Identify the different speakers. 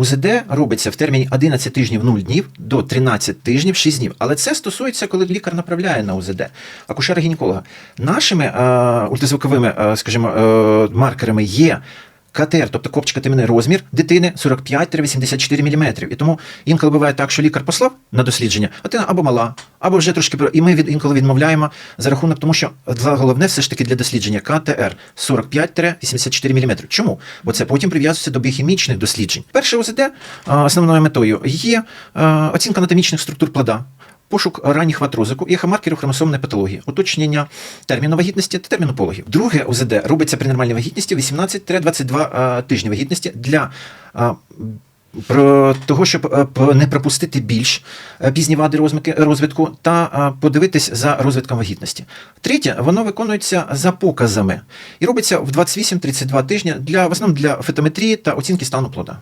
Speaker 1: УЗД робиться в терміні 11 тижнів 0 днів до 13 тижнів 6 днів. Але це стосується, коли лікар направляє на УЗД, акушера-гінеколога. Нашими е, ультразвуковими, е, скажімо, е, маркерами є. КТР, тобто копчикатимний розмір дитини 45-84 мм. І тому інколи буває так, що лікар послав на дослідження, а дитина або мала, або вже трошки і ми від інколи відмовляємо за рахунок тому, що головне все ж таки для дослідження КТР 45-84 мм. Чому? Бо це потім прив'язується до біохімічних досліджень. Перше ОЗД основною метою є оцінка анатомічних структур плода. Пошук ранніх вад розвитку і маркерів хромосомної патології, уточнення терміну вагітності та терміну пологів. Друге УЗД робиться при нормальній вагітності 18-22 е, тижні вагітності для е, про того, щоб е, не пропустити більш пізні вади розвитку та подивитись за розвитком вагітності. Третє, воно виконується за показами і робиться в 28-32 тижні для в основному для фетометрії та оцінки стану плода.